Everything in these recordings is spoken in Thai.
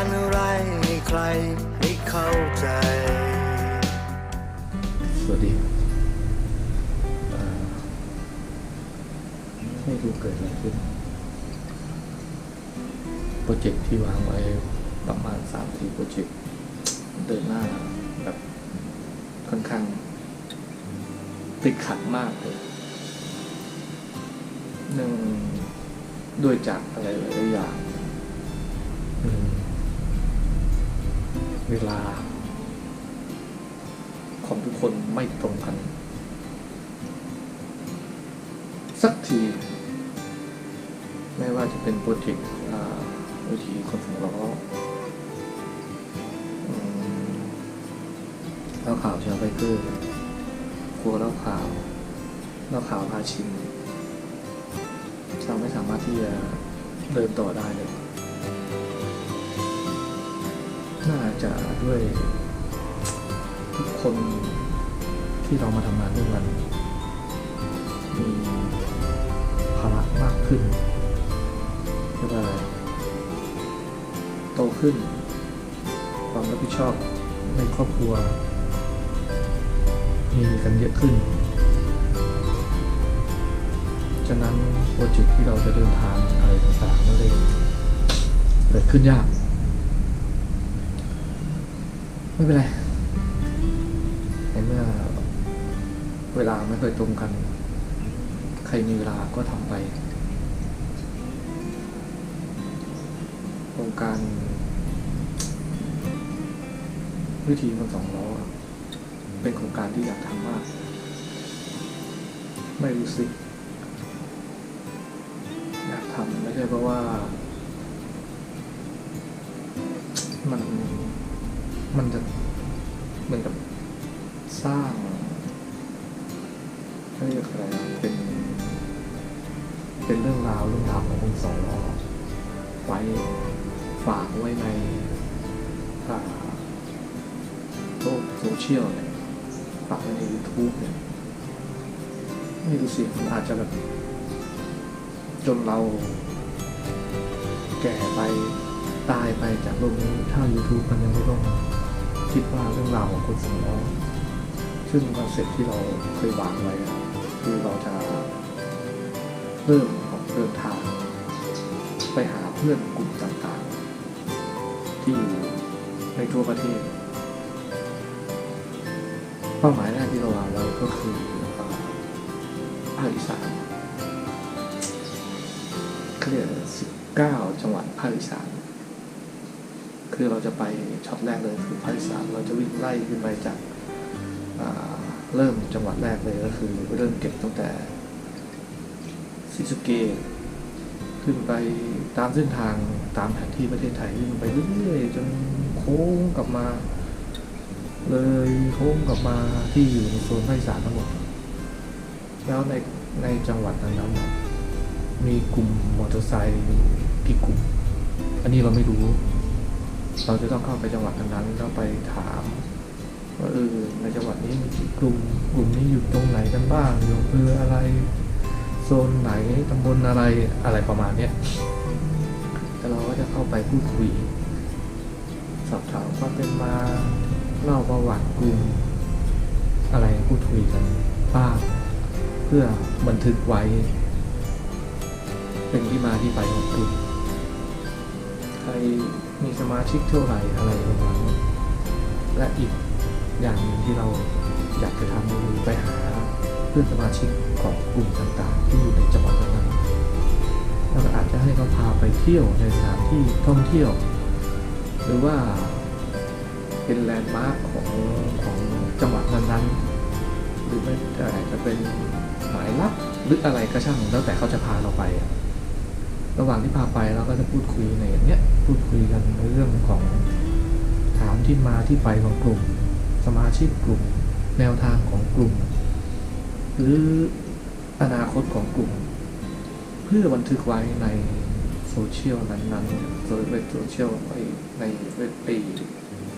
การอะไรใครไม่เข้าใจ สวัสดีให้ดูเกิดอะไรขึ้น โปรเจกต์ที่วางไว้ประมาณสามสี่โปรเจกต์เดินหน้าแบบค่อนข้าง ติดขัดมากเลยหนึ่งด้วยจากอะไรหลายอย่าง เวลา ของทุกคนไม่ตรงกัน สักที ไม่ว่าจะเป็นโปรเจกต์วิธีคนสำล้อร่าข่าวชาวไบเกอร์ครัวเล่าข่าวเล่าข่าวพาชิมเราไม่สามารถที่จะเดินต่อได้เลย น่าจะด้วยทุกคนที่เรามาทำงานร่วมกันมีภาระมากขึ้นเรียกว่าอะไรโตขึ้น ความรับผิดชอบในครอบครัว มีกันเยอะขึ้น ฉะนั้นโปรเจกต์ที่เราจะเดินทางอะไรต่างๆก็เลยเกิดขึ้นยาก ไม่เป็นไรในเมื่อเวลาไม่เคยตรงกัน ใครมีเวลาก็ทำไปโครงการวิธีมันสองล้อเป็นโครงการที่อยากทำมาก ไม่รู้สิอยากทำไม่ใช่เพราะว่า มันจะเหมือนกับสร้างเขาเรียกอะไรเป็น เป็นเรื่องราวเรื่องราวของคนสองล้อไว้ฝากไว้ในโลกโซเชียลเนี่ยฝากไว้ใน YouTube เนี่ยไม่รู้สิมันอาจจะแบบ จนเราแก่ไป ตายไปจากโลกนี้ถ้า YouTube มันยังไม่ต้องคิดว่าเรื่องราวของคนสองซึ่งคอนเซ็ปต์ที่เราเคยวางไว้คือเราจะเริ่มออกเดินทาง ไปหาเพื่อนกลุ่มต่างๆ ที่อยู่ในทั่วประเทศ เป้าหมายแรกที่เราวางไว้ก็คือภาคอีสานเขาเรียกสิบเก้าจังหวัดภาคอีสาน คือเราจะไปช็อตแรกเลยคือภาคอีสานเราจะวิ่งไล่ขึ้นไปจากาเริ่มจังหวัดแรกเลยก็คือเริ่มเก็บตั้งแต่ซิสะเกตขึ้นไปตามเส้นทางตามแผนที่ประเทศไทยขึ้นไปเรื่อยๆจนโค้งกลับมา เลยโค้งกลับมาที่อยู่ในโซนภาคอีสานทั้งหมดแล้วในในจังหวัดนั้นนมีกลุ่มมอเตอร์ไซค์กี่กลุ่ม อันนี้เราไม่รู้ เราจะต้องเข้าไปจังหวัดนั้นๆแล้วไปถามว่าเออในจังหวัดนี้มีกี่กลุ่มกลุ่มนี้อยู่ตรงไหนกันบ้างอยู่อำเภออะไรโซนไหนตำบลอะไรอะไรประมาณเนี้ยแต่เราก็จะเข้าไปพูดคุย สอบถามความเป็นมาเล่าประวัติกลุ่มอะไรพูดคุยกันบ้างเพื่อบันทึกไว้ เป็นที่มาที่ไปของกลุ่มใคร มีสมาชิกเท่าไหร่อะไรประมาณนี้และอีกอย่างหนึ่งที่เราอยากจะทำคือไปหาเพื่อนสมาชิกของกลุ่มต่างๆ ที่อยู่ในจังหวัดนั้นๆแล้วก็อาจจะให้เขาพาไปเที่ยวในสถานที่ท่องเที่ยว หรือว่าเป็นแลนด์มาร์คของของจังหวัดนั้นๆ หรือไม่แต่อาจจะเป็นหมายลับหรืออะไรก็ช่างแล้วแต่เขาจะพาเราไป ระหว่างที่พาไปเราก็จะพูดคุยในอย่างเนี้ยพูดคุยกันในเรื่องของถามที่มาที่ไปของกลุ่ม สมาชิกกลุ่ม แนวทางของกลุ่ม หรืออนาคตของกลุ่ม เพื่อบันทึกไว้ในโซเชียลนั้นๆโดยเว็บโซเชียลไว้ในเว็บปี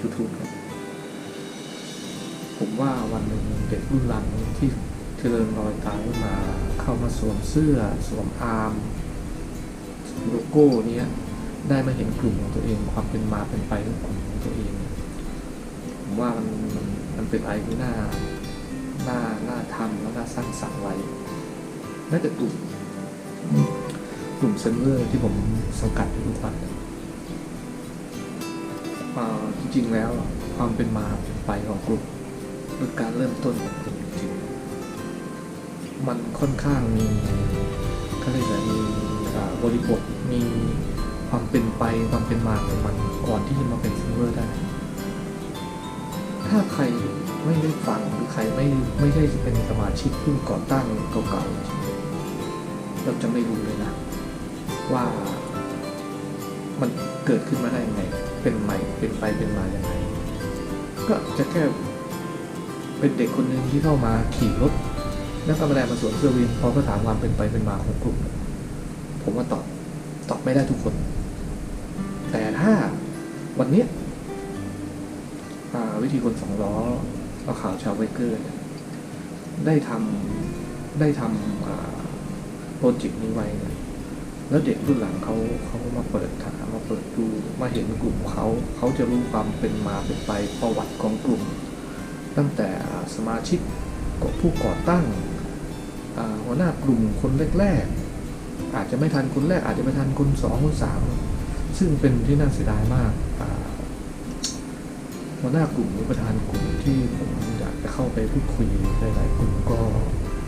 ยูทูบครับผมว่าวันหนึ่งเด็กรุ่นหลังที่เจริญรอยตามขึ้นมาเข้ามาสวมเสื้อสวมอาร์ม โลโก้เนี้ยได้มาเห็นกลุ่มของตัวเอง ความเป็นมาเป็นไปของกลุ่มของตัวเองผมว่ามันมันมันเป็นอะไรที่น่าน่าน่าทำแล้วน่าสร้างสรรค์ไว้น่าจะกลุ่มกลุ่มเซิร์ฟเวอร์ที่ผมสังกัดอยู่ทุกวันอ่าจริงๆแล้วความเป็นมาเป็นไปของกลุ่มหรือการเริ่มต้นของกลุ่มจริงมันค่อนข้างมีก็เรียกว่ามี บริบทมีความเป็นไปความเป็นมาของมันก่อนที่จะมาเป็นซิร์ฟเวอร์ได้ ถ้าใครไม่ได้ฟังหรือใครไม่ไม่ใช่เป็นสมาชิกพิ่งก่อตั้งเก่าๆเราจะไม่รู้เลยนะ ว่ามันเกิดขึ้นมาได้ยังไง เป็นใหม่เป็นไปเป็นมาอย่างไรก็จะแค่เป็นเด็กคนหนึ่งที่เข้ามาขี่รถ แล้วก็มาแรงมาสวนเสื้อวินพอก็ถามความเป็นไปเป็นมาของกลุ่ม ผมว่าตอบตอบไม่ได้ทุกคน แต่ถ้าวันนี้วิธีคนสองล้อเอาข่าวชาวไบเกอร์เนี่ยได้ทำได้ทำโปรเจกต์นี้ไว้แล้วเด็กรุ่นหลังเขาเขามาเปิดถามมาเปิดดูมาเห็นกลุ่มเขาเขาจะรู้ความเป็นมาเป็นไปประวัติของกลุ่ม ตั้งแต่สมาชิกผู้ก่อตั้งหัวหน้ากลุ่มคนแรกๆ อาจจะไม่ทันคนแรก อาจจะไม่ทันคนสองคนสามซึ่งเป็นที่น่าเสียดายมากอ่าหัวหน้ากลุ่มหรือประธานกลุ่มที่ผมอยากจะเข้าไปพูดคุยหลายๆกลุ่มก็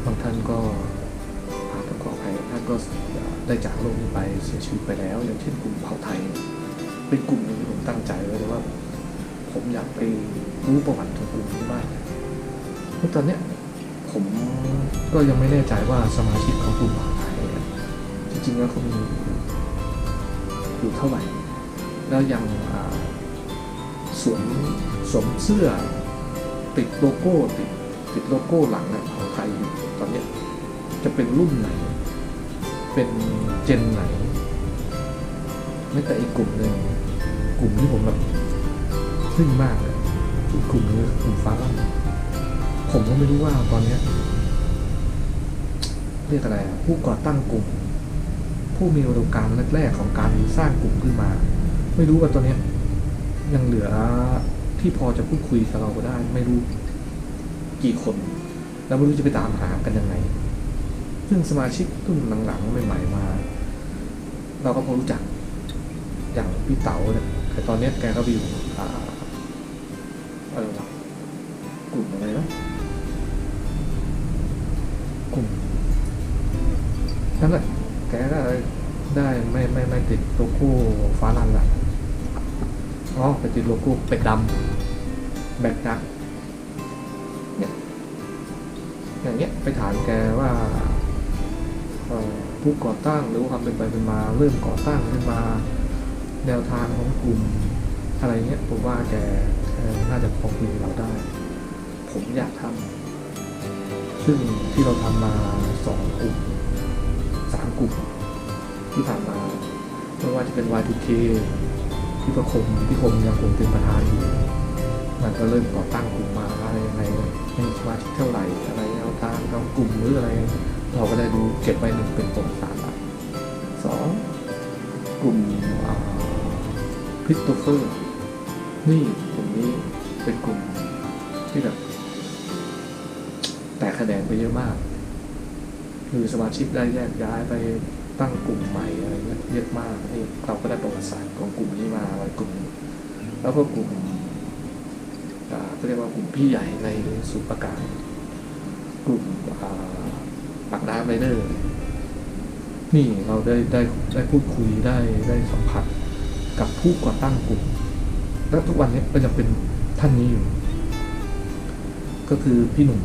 บางท่านก็อาจจะขออภัยท่านก็ได้จากโลกนี้ไปเสียชีวิตไปแล้ว อย่างเช่นกลุ่มเผ่าไทย เป็นกลุ่มหนึงที่ผมตั้งใจไว้เลยว่า ผมอยากไปรู้ประวัติของกลุ่มนี้บ้างเพราะตอนเนี้ยผมก็ยังไม่แน่ใจว่าสมาชิกของกลุ่มเผ่า ริงๆแล้วเขามีอยู่เท่าไหร่ แล้วยังสวมสวมเสื้อติดโลโก้ติดติดโลโก้หลังของไทยอยู่ตอนนี้จะเป็นรุ่นไหน เป็นเจนไหนไม่แต่อีกกลุ่มหนึ่งกลุ่มที่ผมแบบทึ่งมากเลยอีกกลุ่มนึงคือกลุ่มฟ้าลั่นผมก็ไม่รู้ว่าตอนนี้เรียกอะไรอะผู้ก่อตั้งกลุ่ม ผู้มีอุดมการณ์แรกๆของการสร้างกลุ่มขึ้นมา ไม่รู้ว่าตอนนี้ยังเหลือที่พอจะพูดคุยกับเราก็ได้ ไม่รู้กี่คน แล้วไม่รู้จะไปตามหากันยังไง ซึ่งสมาชิกรุ่นหลังๆใหม่ๆมา เราก็พอรู้จักอย่างพี่เต๋าเนี่ยแต่ตอนนี้แกก็ไปอยู่อ่าอะไรวะกลุ่มอะไรนะกลุ่มนั่นแหละ ติดโลโก้ฟ้าลันละอ๋อไปติดโลโก้เป็ดดำแบกดักเนี่ยอย่างเงี้ยไปถามแกว่าผู้ก่อตั้งหรือความเป็นไปเป็นมา เริ่มก่อตั้งขึ้นมา แนวทางของกลุ่มอะไรเงี้ยผมว่าแกน่าจะพอคุยเราได้ ผมอยากทำซึ่งที่เราทำมาสองกลุ่มสามกลุ่มที่ผ่านมา ไม่ว่าจะเป็น Y2K ที่ประคมที่คมยังคงเป็นประธานอยู่มันก็เริ่มก่อตั้งกลุ่มมาอะไรยังไงมีสมาชิกเท่าไหร่อะไรแนวทางของกลุ่มหรืออะไร เราก็ได้ดูเก็บไว้หนึ่งเป็นประวัติศาสตร์ละสองกลุ่มคริสโตเฟอร์ นี่กลุ่มนี้เป็นกลุ่มที่แบบแตกแขนงไปเยอะมาก คือสมาชิกได้แยกย้ายไป ตั้งกลุ่มใหม่อะไรเงี้ยเยอะมากนี่เราก็ได้ประวัติศาสตร์ของกลุ่มนี้มาไว้กลุ่มแล้วก็กลุ่มอ่าก็เรียกว่ากลุ่มพี่ใหญ่ในสุประการกลุ่มปากน้ำไรเดอร์นี่เราได้ได้ได้พูดคุยได้ได้สัมผัสกับผู้ก่อตั้งกลุ่ม และทุกวันนี้ก็ยังเป็นท่านนี้อยู่ ก็คือพี่หนุ่ม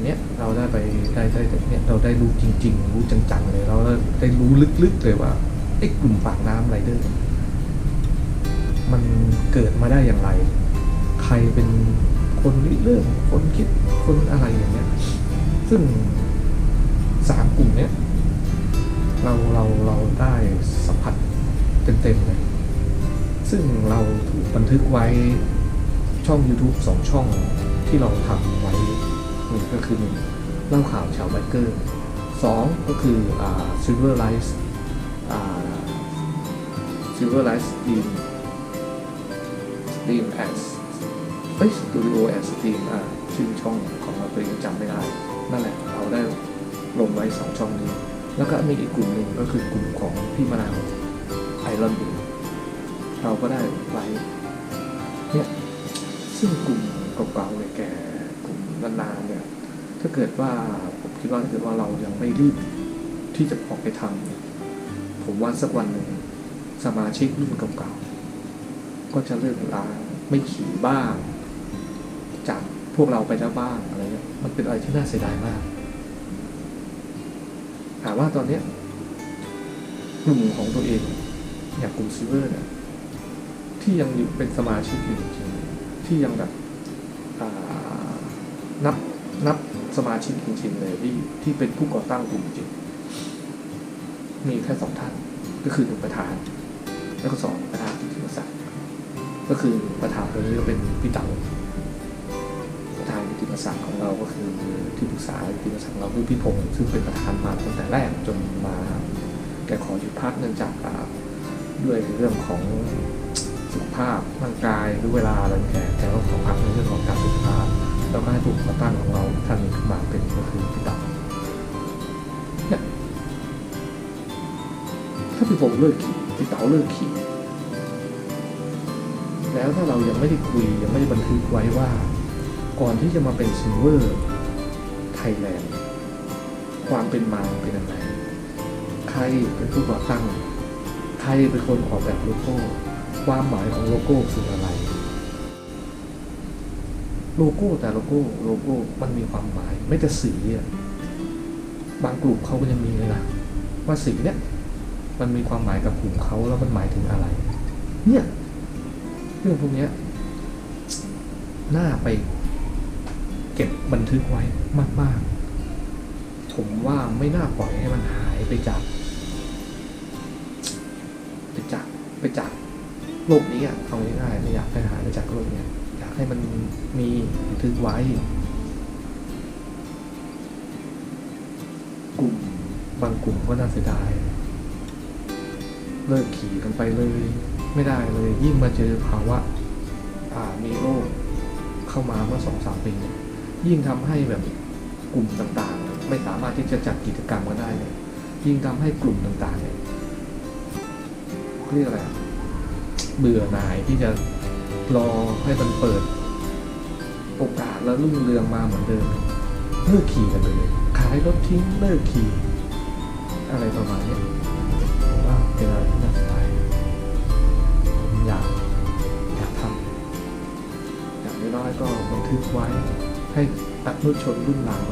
อันเนี้ยเราได้ไปได้ได้เนี่ยเราได้รู้จริง ๆ รู้จังๆเลยเราได้รู้ลึกๆเลยว่าไอ้กลุ่มปากน้ำไรเดอร์มันเกิดมาได้อย่างไร ใครเป็นคนริเริ่มคนคิดคนอะไรอย่างเงี้ย ซึ่งสามกลุ่มเนี้ยเราเราเราได้สัมผัสเต็มๆเลย ซึ่งเราถูกบันทึกไว้ช่อง YouTube สองช่องที่เราทำไว้ หนึ่งก็คือหนึ่งเล่าข่าวชาวไบเกอร์สองก็คืออ่า Silver Light อ่า Silver Light Stream Stream as เอ้ย Studio and Stream อ่าชื่อช่องของเราตัวเองจำไม่ได้ นั่นแหละเราได้ลงไว้สองช่องนี้ แล้วก็มีอีกกลุ่มหนึ่งก็คือกลุ่มของพี่มะนาวไอรอนบินเราก็ได้ไว้เนี่ยซึ่งกลุ่มเก่าๆเลยแก่กลุ่ม นานๆเนี่ย ถ้าเกิดว่าผมคิดว่าถ้าเกิดว่าเรายังไม่รีบที่จะออกไปทำผมว่าสักวันหนึ่งสมาชิกรุ่นเก่าๆก็จะเลิกลาไม่ขี่บ้าง จากพวกเราไปแล้วบ้างอะไรเงี้ยมันเป็นอะไรที่น่าเสียดายมากถามว่าตอนเนี้ยกลุ่มของตัวเอง อย่างกลุ่มซิเวอร์เนี่ยที่ยังอยู่เป็นสมาชิกอยู่จริงที่ยังแบบ นับสมาชิกจริงๆเลยที่ที่เป็นผู้ก่อตั้งกลุ่มจริง มีแค่สองท่าน ก็คือหนึ่งประธาน แล้วก็สองประธานกิติมศักดิ์ก็คือประธานตัวนี้ก็เป็นพี่เต๋าประธานกิติมศักดิ์ของเราก็คือที่ปรึกษากิติมศักดิ์เราคือพี่พงศ์ซึ่งเป็นประธานมาตั้งแต่แรกจนมาแกขอหยุดพักเนื่องจากด้วยเรื่องของสุขภาพร่างกายหรือเวลาอะไรแกแกก็ขอพักในเรื่องของการสุขภาพ แล้วก็ให้ผู้ก่อตั้งของเราท่านนึงขึ้นมาเป็นก็คือพี่ต๋าเนี่ยถ้าพี่ผมเลิกขี่พี่เต๋าเลิกขี่แล้วถ้าเรายังไม่ได้คุยยังไม่ได้บันทึกไว้ว่า ก่อนที่จะมาเป็นซิลเวอร์ไทยแลนด์ความเป็นมาเป็นยังไงใครเป็นผู้ก่อตั้งใครเป็นคนออกแบบโลโก้ ความหมายของโลโก้คืออะไร โลโก้แต่โลโก้โลโก้มันมีความหมาย ไม่แต่สีอะบางกลุ่มเขาก็ยังมีเลยนะว่าสีเนี้ยมันมีความหมายกับกลุ่มเขาแล้วมันหมายถึงอะไร เนี่ยเรื่องพวกเนี้ยน่าไปเก็บบันทึกไว้มาก ๆ ผมว่าไม่น่าปล่อยให้มันหายไปจาก ไปจากไปจากโลกนี้อะเอาง่ายๆไม่อยากให้หายไปจากโลกเนี้ย ให้มันมีบันทึกไว้ กลุ่มบางกลุ่มก็น่าเสียดาย เลิกขี่กันไปเลย ไม่ได้เลย ยิ่งมาเจอภาวะอ่ามีโรคเข้ามาเมื่อสองสามปีเนี่ยยิ่งทำให้แบบกลุ่มต่างๆ ไม่สามารถที่จะจัดกิจกรรมกันได้เลยยิ่งทำให้กลุ่มต่างๆเนี่ยเรียกอะไรเบื่อหน่ายที่จะ รอให้มันเปิด โอกาสแล้วรุ่งเรืองมาเหมือนเดิมเลิกขี่กันเลย ขายรถทิ้งเลิกขี่ อะไรประมาณนี้ผมว่าเป็นอะไรที่น่าสนใจผมอยากอยากทำอย่างน้อยก็บันทึกไว้ให้อนุชนรุ่นหลัง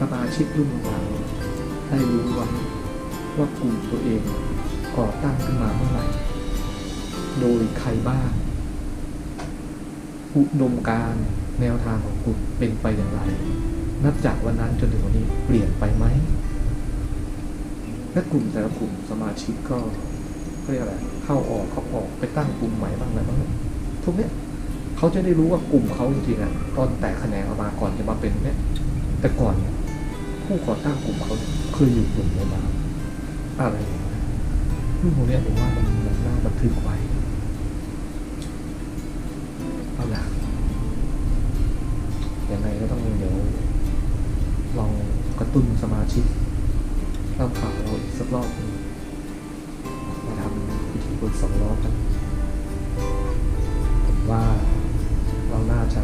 สมาชิกรุ่นหลังได้รู้ไว้ว่ากลุ่มตัวเองก่อตั้งขึ้นมาเมื่อไหร่ โดยใครบ้าง อุดมการณ์แนวทางของกลุ่มเป็นไปอย่างไร นับจากวันนั้นจนถึงวันนี้เปลี่ยนไปไหมและกลุ่มแต่ละกลุ่มสมาชิกก็เรียกอะไรเข้าออกเข้าออกไปตั้งกลุ่มใหม่บ้างอะไรบ้างทุกเนี้ยเขาจะได้รู้ว่ากลุ่มเขาจริงๆอะตอนแตกแขนงออกมาก่อนจะมาเป็นเนี้ยแต่ก่อนเนี่ยผู้ก่อตั้งกลุ่มเขาเคยอยู่กลุ่มไหนมาอะไรอย่างเงี้ยเรื่องพวกเนี้ยผมว่ามันมันน่าบันทึกไว้ กระตุ้นสมาชิกเล่าข่าวเราอีกสักรอบหนึ่งมาทำพิธีบนสองล้อกันผมว่าเราน่าจะ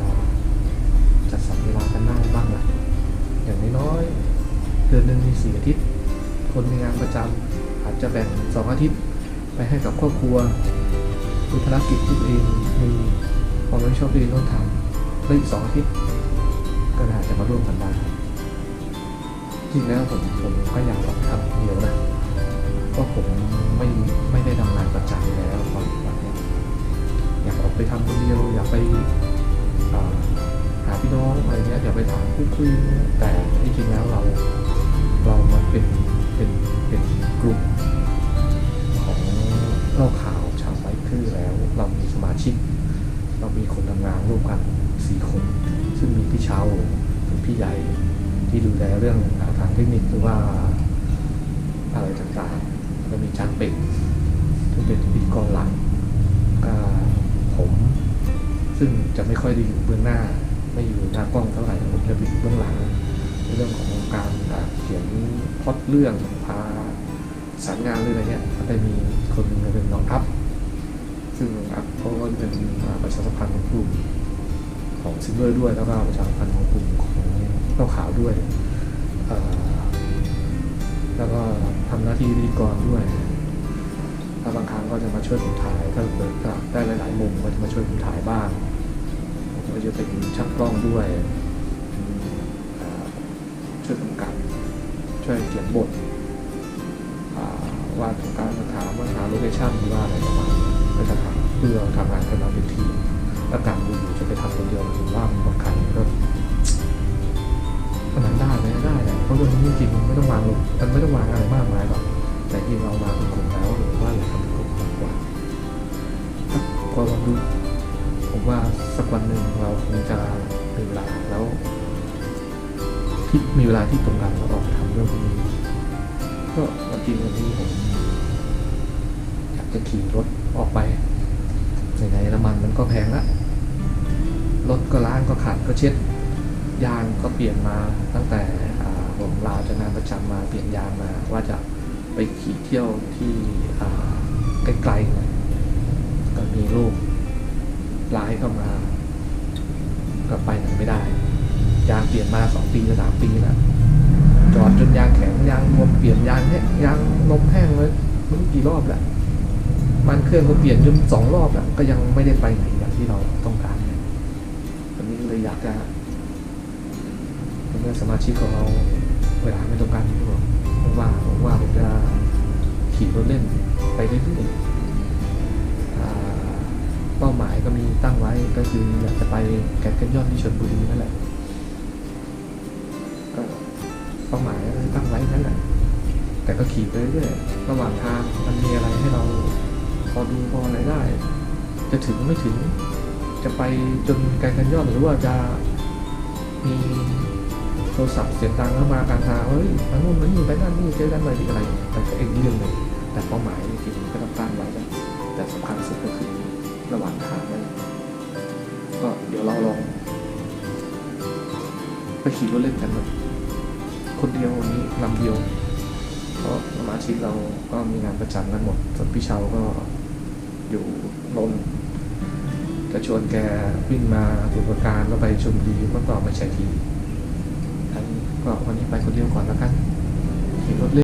จัดสรรเวลากันได้บ้างแหละอย่างน้อยๆเดือนหนึ่งมีสี่อาทิตย์ คนมีงานประจำอาจจะแบ่งสองอาทิตย์ไปให้กับครอบครัวมีภารกิจที่ตัวเองมีความรับผิดชอบที่ตัวเองต้องทำแล้วอีกสองอาทิตย์ก็อาจจะมาร่วมกันได้ จริงแล้วผมผมก็อยากลองทำเดียวนะเพราะผมไม่ไม่ได้ทำงานประจำแล้วตอนนี้อยากออกไปทำคนเดียว อยากไปหาพี่น้องอะไรเงี้ยอยากไปถามพูดคุยแต่จริงๆแล้วเราเรามันเป็นเป็นเป็นกลุ่มของเล่าข่าวชาวไบเกอร์แล้ว เรามีสมาชิก เรามีคนทำงานร่วมกันสี่คน ซึ่งมีพี่เชาพี่ใหญ่ ที่ดูแลเรื่องทางเทคนิคหรือว่าอะไรต่างๆแล้วมีจานเป็ดที่เป็นพิธีกรหลักก็ผมซึ่งจะไม่ค่อยได้อยู่เบื้องหน้า ไม่อยู่หน้ากล้องเท่าไหร่ผมจะไปอยู่เบื้องหลังในเรื่องของการเขียนพล็อดเรื่องพาสารงานหรืออะไรเงี้ยก็ได้มีคนนึงเป็นน้องอัพซึ่งน้องอัพเขาก็เป็นประชาสัมพันธ์ของกลุ่มของซิลเวอร์ด้วยแล้วก็ประชาสัมพันธ์ของกลุ่ม ข้าขาวด้วย แล้วก็ทำหน้าที่พิธีกรด้วยถ้าบางครั้งก็จะมาช่วยผมถ่ายถ้าเกิดได้หลายๆมุมก็จะมาช่วยผมถ่ายบ้างผมก็จะเป็นช่างกล้องด้วยช่วยกำกับช่วยเขียนบทอ่าวาดการมาถามว่าหาโลเคชั่นหรือว่าอะไรประมาณนี้ก็จะทำเพื่อทำงานกันมาเป็นทีมแล้วการดูอยู่จะไปทำคนเดียวหรือว่ามันบางครั้งก็ มันได้ไหมได้แหละเพราะเรื่องนี้จริงมันไม่ต้องวางลงมันไม่ต้องวางอะไรมากมายหรอกแต่ที่เรามาเป็นกลุ่มแล้วหรือว่าเราทำเป็นกลุ่มมากกว่าถ้าพอลองดูผมว่าสักวันหนึ่งเราคงจะมีเวลาแล้วที่มีเวลาที่ตรงกันแล้วออกทำเรื่องพวกนี้ก็วันจริงวันนี้ผมอยากจะขี่รถออกไปไหนๆน้ำมันมันก็แพงละรถก็ล้างก็ขัดก็เช็ด ยางก็เปลี่ยนมาตั้งแต่ผมลาจากงานประจำมาเปลี่ยนยางมาว่าจะไปขี่เที่ยวที่ไกลๆหน่อยก็มีลูกร้ายเข้ามาก็ไปไหนไม่ได้ยางเปลี่ยนมาสองปีสามปีแล้วจอดจนยางแข็งยางรวมเปลี่ยนยางเนี่ยยางลมแห้งเลยม่รู้กี่รอบแหละมันเครื่องก็เปลี่ยนจนสองรอบแล้วก็ยังไม่ได้ไปไหนอย่างที่เราต้องการวันนี้เลยอยากจะ เมื่อสมาชิกของเราเวลาไม่ต้องการที่บอกผมว่าผมว่าผมจะขี่รถเล่นไปเรื่อยๆเป้าหมายก็มีตั้งไว้ก็คืออยากจะไปแก่นกันยอดที่ชลบุรีนั่นแหละก็เป้าหมายก็ตั้งไว้นั่นแหละแต่ก็ขี่ไปเรื่อยๆระหว่างทางมันมีอะไรให้เราพอดูพออะไรได้ จะถึงไม่ถึง จะไปจนแก่นกันยอดหรือว่าจะมี รศัพท์เสียงดังเข้ามากางทาเฮ้ยมานู่นมานี่ไปนั่นนี่เจอกันเลยที่อะไรแต่ก็เองเรื่องหนึ่งแต่เป้าหมายจริงๆก็ต้องตั้งไว้แล้วแต่สำคัญสุดก็คือระหว่างทางนั่นก็เดี๋ยวเราลองไปขี่รถเล่นกันแบบคนเดียววันนี้ลำเดียวเพราะสมาชิกเราก็มีงานประจำกันหมดส่วนพี่เชาก็อยู่นนจะชวนแกวิ่งมาบุประการแล้วไปชมดีเมื่อก่อนไม่ใช่ที ก็วันนี้ไปคนเดียวก่อนแล้วกันขี่รถเล่น